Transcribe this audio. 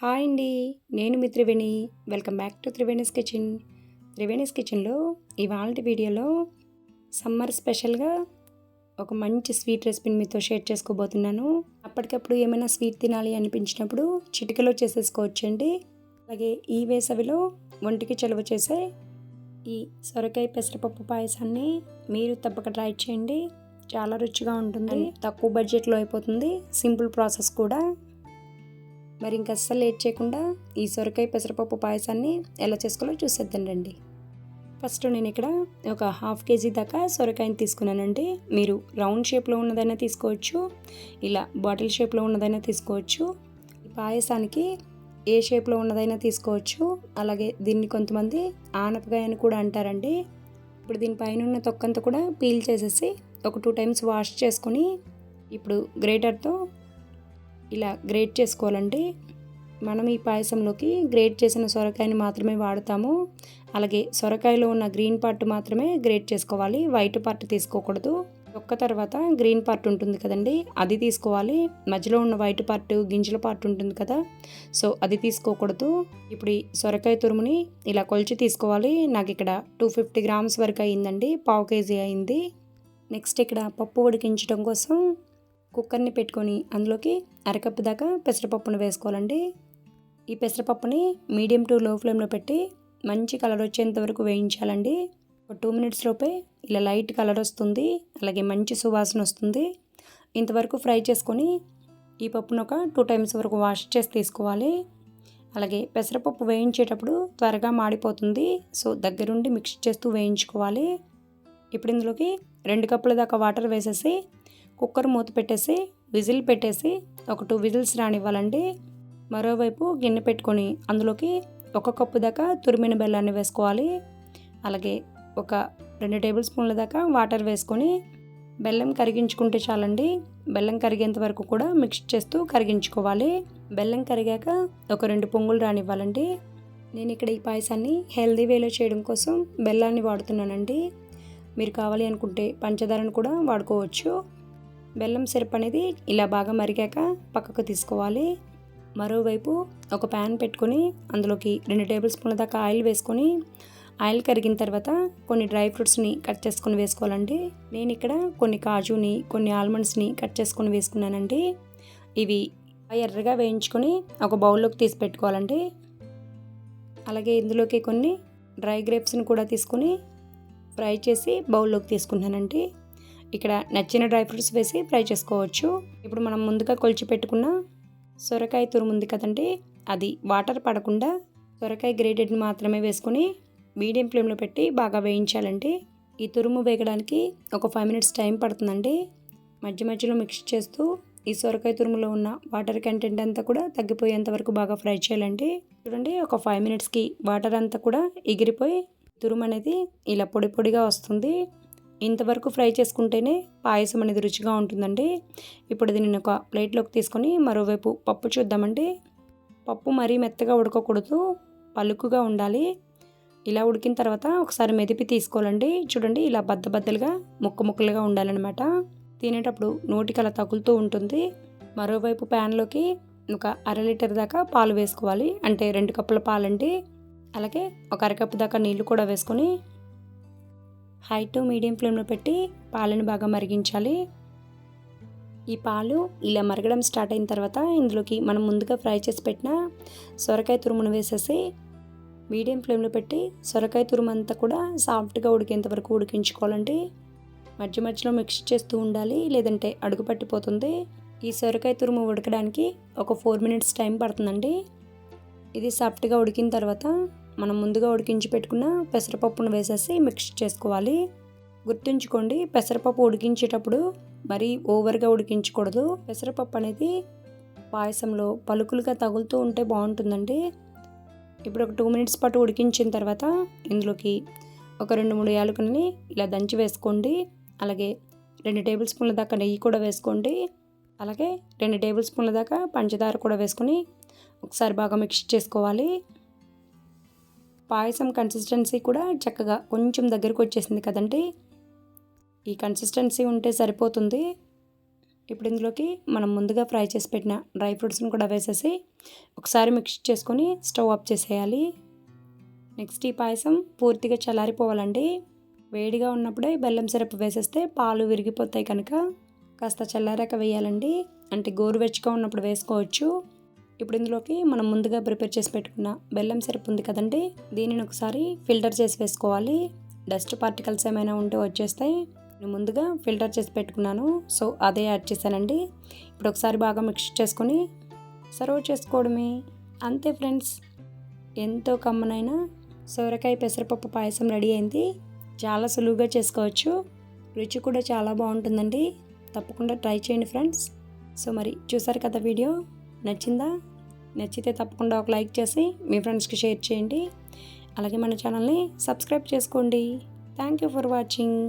Hi అండి నేను మీ Triveni. Welcome back to Triveni's Kitchen. Triveni's కిచెన్లో ఇవాళ వీడియోలో సమ్మర్ స్పెషల్గా ఒక మంచి స్వీట్ రెసిపీని మీతో షేర్ చేసుకోబోతున్నాను. అప్పటికప్పుడు ఏమైనా స్వీట్ తినాలి అనిపించినప్పుడు చిటికలో చేసేసుకోవచ్చండి. అలాగే ఈ వేసవిలో ఒంటికి చలువ చేసే ఈ సొరకాయ పెసరపప్పు పాయసాన్ని మీరు తప్పక ట్రై చేయండి. చాలా రుచిగా ఉంటుంది. తక్కువ బడ్జెట్లో అయిపోతుంది. సింపుల్ ప్రాసెస్ కూడా. మరి ఇంక అస్సలు లేట్ చేయకుండా ఈ సొరకాయ పెసరపప్పు పాయసాన్ని ఎలా చేసుకోవాలో చూసేద్దాం రండి. ఫస్ట్ నేను ఇక్కడ ఒక హాఫ్ కేజీ దాకా సొరకాయని తీసుకున్నానండి. మీరు రౌండ్ షేప్లో ఉన్నదైనా తీసుకోవచ్చు ఇలా బాటిల్ షేప్లో ఉన్నదైనా తీసుకోవచ్చు. పాయసానికి ఏ షేప్లో ఉన్నదైనా తీసుకోవచ్చు. అలాగే దీన్ని కొంతమంది ఆనపకాయ అని కూడా అంటారండి. ఇప్పుడు దీనిపైన ఉన్న తొక్కంతా కూడా పీల్ చేసేసి ఒక టూ టైమ్స్ వాష్ చేసుకొని ఇప్పుడు గ్రేటర్తో ఇలా గ్రేట్ చేసుకోవాలండి మనం ఈ పాయసంలోకి గ్రేట్ చేసిన సొరకాయని మాత్రమే వాడతాము. అలాగే సొరకాయలో ఉన్న గ్రీన్ పార్ట్ మాత్రమే గ్రేట్ చేసుకోవాలి. వైట్ పార్ట్ తీసుకోకూడదు. ఒక్క తర్వాత గ్రీన్ పార్ట్ ఉంటుంది కదండి అది తీసుకోవాలి. మధ్యలో ఉన్న వైట్ పార్ట్ గింజల పార్ట్ ఉంటుంది కదా సో అది తీసుకోకూడదు. ఇప్పుడు ఈ సొరకాయ తురుముని ఇలా కొలిచి తీసుకోవాలి. నాకు ఇక్కడ టూ ఫిఫ్టీ గ్రామ్స్ వరకు అయిందండి పావు కేజీ అయింది. నెక్స్ట్ ఇక్కడ పప్పు ఉడికించడం కోసం కుక్కర్ని పెట్టుకొని అందులోకి అరకప్పు దాకా పెసరపప్పును వేసుకోవాలండి. ఈ పెసరపప్పుని మీడియం టు లో ఫ్లేమ్లో పెట్టి మంచి కలర్ వచ్చేంత వరకు వేయించాలండి. ఒక టూ మినిట్స్ లోపే ఇలా లైట్ కలర్ వస్తుంది అలాగే మంచి సువాసన వస్తుంది. ఇంతవరకు ఫ్రై చేసుకొని ఈ పప్పును ఒక టూ టైమ్స్ వరకు వాష్ చేసి తీసుకోవాలి. అలాగే పెసరపప్పు వేయించేటప్పుడు త్వరగా మాడిపోతుంది సో దగ్గరుండి మిక్స్ చేస్తూ వేయించుకోవాలి. ఇప్పుడు ఇందులోకి రెండు కప్పుల దాకా వాటర్ వేసేసి కుక్కర్ మూత పెట్టేసి విజిల్ పెట్టేసి ఒక టూ విజిల్స్ రానివ్వాలండి. మరోవైపు గిన్నె పెట్టుకొని అందులోకి ఒక కప్పు దాకా తురిమిన బెల్లాన్ని వేసుకోవాలి. అలాగే ఒక రెండు టేబుల్ స్పూన్ల దాకా వాటర్ వేసుకొని బెల్లం కరిగించుకుంటే చాలండి. బెల్లం కరిగేంత వరకు కూడా మిక్స్ చేస్తూ కరిగించుకోవాలి. బెల్లం కరిగాక ఒక రెండు పొంగులు రానివ్వాలండి. నేను ఇక్కడ ఈ పాయసాన్ని హెల్దీ వేలో చేయడం కోసం బెల్లాన్ని వాడుతున్నానండి. మీరు కావాలి అనుకుంటే పంచదారను కూడా వాడుకోవచ్చు. బెల్లం సిరప్ అనేది ఇలా బాగా మరిగాక పక్కకు తీసుకోవాలి. మరోవైపు ఒక ప్యాన్ పెట్టుకొని అందులోకి రెండు టేబుల్ స్పూన్ల దాకా ఆయిల్ వేసుకొని ఆయిల్ కరిగిన తర్వాత కొన్ని డ్రై ఫ్రూట్స్ని కట్ చేసుకొని వేసుకోవాలండి. నేను ఇక్కడ కొన్ని కాజుని కొన్ని ఆల్మండ్స్ని కట్ చేసుకొని వేసుకున్నానండి. ఇవి ఎర్రగా వేయించుకొని ఒక బౌల్లోకి తీసి పెట్టుకోవాలండి. అలాగే ఇందులోకి కొన్ని డ్రై గ్రేప్స్ని కూడా తీసుకొని ఫ్రై చేసి బౌల్లోకి తీసుకున్నానండి. ఇక్కడ నచ్చిన డ్రై ఫ్రూట్స్ వేసి ఫ్రై చేసుకోవచ్చు. ఇప్పుడు మనం ముందుగా కొలిచి పెట్టుకున్న సొరకాయ తురుముంది కదండి అది వాటర్ పడకుండా సొరకాయ గ్రేటెడ్ని మాత్రమే వేసుకొని మీడియం ఫ్లేమ్లో పెట్టి బాగా వేయించాలండి. ఈ తురుము వేగడానికి ఒక ఫైవ్ మినిట్స్ టైం పడుతుందండి. మధ్య మధ్యలో మిక్స్ చేస్తూ ఈ సొరకాయ తురుములో ఉన్న వాటర్ కంటెంట్ అంతా కూడా తగ్గిపోయేంత వరకు బాగా ఫ్రై చేయాలండి. చూడండి ఒక ఫైవ్ మినిట్స్కి వాటర్ అంతా కూడా ఎగిరిపోయి తురుము అనేది ఇలా పొడి పొడిగా వస్తుంది. ఇంతవరకు ఫ్రై చేసుకుంటేనే పాయసం అనేది రుచిగా ఉంటుందండి. ఇప్పుడు దీనిని ఒక ప్లేట్లోకి తీసుకొని మరోవైపు పప్పు చూద్దామండి పప్పు మరీ మెత్తగా ఉడకకూడదు పలుకుగా ఉండాలి. ఇలా ఉడికిన తర్వాత ఒకసారి మెదిపి తీసుకోవాలండి. చూడండి ఇలా బద్ద బద్దలుగా ముక్క ముక్కలుగా ఉండాలన్నమాట. తినేటప్పుడు నోటికి అలా తగులుతూ ఉంటుంది. మరోవైపు ప్యాన్లోకి ఒక అర లీటర్ దాకా పాలు వేసుకోవాలి. అంటే రెండు కప్పుల పాలండి. అలాగే ఒక అరకప్పు దాకా నీళ్ళు కూడా వేసుకొని హై టు మీడియం ఫ్లేమ్లో పెట్టి పాలను బాగా మరిగించాలి. ఈ పాలు ఇలా మరగడం స్టార్ట్ అయిన తర్వాత ఇందులోకి మనం ముందుగా ఫ్రై చేసి పెట్టిన సొరకాయ తురుమును వేసేసి మీడియం ఫ్లేమ్లో పెట్టి సొరకాయ తురుము అంతా కూడా సాఫ్ట్గా ఉడికేంత వరకు ఉడికించుకోవాలండి. మధ్య మధ్యలో మిక్స్ చేస్తూ ఉండాలి లేదంటే అడుగు పట్టిపోతుంది. ఈ సొరకాయ తురుము ఉడకడానికి ఒక ఫోర్ మినిట్స్ టైం పడుతుందండి. ఇది సాఫ్ట్గా ఉడికిన తర్వాత మనం ముందుగా ఉడికించి పెట్టుకున్న పెసరపప్పును వేసేసి మిక్స్ చేసుకోవాలి. గుర్తుంచుకోండి పెసరపప్పు ఉడికించేటప్పుడు మరీ ఓవర్గా ఉడికించకూడదు. పెసరపప్పు అనేది పాయసంలో పలుకులుగా తగులుతూ ఉంటే బాగుంటుందండి. ఇప్పుడు ఒక టూ మినిట్స్ పాటు ఉడికించిన తర్వాత ఇందులోకి ఒక రెండు మూడు యాలకులని ఇలా దంచి వేసుకోండి. అలాగే రెండు టేబుల్ స్పూన్ల దాకా నెయ్యి కూడా వేసుకోండి. అలాగే రెండు టేబుల్ స్పూన్ల దాకా పంచదార కూడా వేసుకొని ఒకసారి బాగా మిక్స్ చేసుకోవాలి. పాయసం కన్సిస్టెన్సీ కూడా చక్కగా కొంచెం దగ్గరకు వచ్చేసింది కదండి. ఈ కన్సిస్టెన్సీ ఉంటే సరిపోతుంది. ఇప్పుడు ఇందులోకి మనం ముందుగా ఫ్రై చేసి పెట్టిన డ్రై ఫ్రూట్స్ని కూడా వేసేసి ఒకసారి మిక్స్ చేసుకొని స్టవ్ ఆఫ్ చేసేయాలి. నెక్స్ట్ ఈ పాయసం పూర్తిగా చల్లారిపోవాలండి. వేడిగా ఉన్నప్పుడే బెల్లం సిరప్ వేసేస్తే పాలు విరిగిపోతాయి కనుక కాస్త చల్లారాక వేయాలండి. అంటే గోరువెచ్చగా ఉన్నప్పుడు వేసుకోవచ్చు. ఇప్పుడు ఇందులోకి మనం ముందుగా ప్రిపేర్ చేసి పెట్టుకున్న బెల్లం సిరప్ ఉంది కదండి దీనిని ఒకసారి ఫిల్టర్ చేసి వేసుకోవాలి. డస్ట్ పార్టికల్స్ ఏమైనా ఉంటే వచ్చేస్తాయి. నేను ముందుగా ఫిల్టర్ చేసి పెట్టుకున్నాను సో అదే యాడ్ చేశానండి. ఇప్పుడు ఒకసారి బాగా మిక్స్ చేసుకొని సర్వ్ చేసుకోవడమే. అంతే ఫ్రెండ్స్ ఎంతో కమ్మనైన సొరకాయ పెసరపప్పు పాయసం రెడీ అయింది. చాలా సులువుగా చేసుకోవచ్చు. రుచి కూడా చాలా బాగుంటుందండి. తప్పకుండా ట్రై చేయండి ఫ్రెండ్స్. సో మరి చూసారు కదా వీడియో? నచ్చిందా? నచ్చితే తప్పకుండా ఒక లైక్ చేసి మీ ఫ్రెండ్స్కి షేర్ చేయండి. అలాగే మన ఛానల్ని సబ్స్క్రైబ్ చేసుకోండి. Thank you for watching.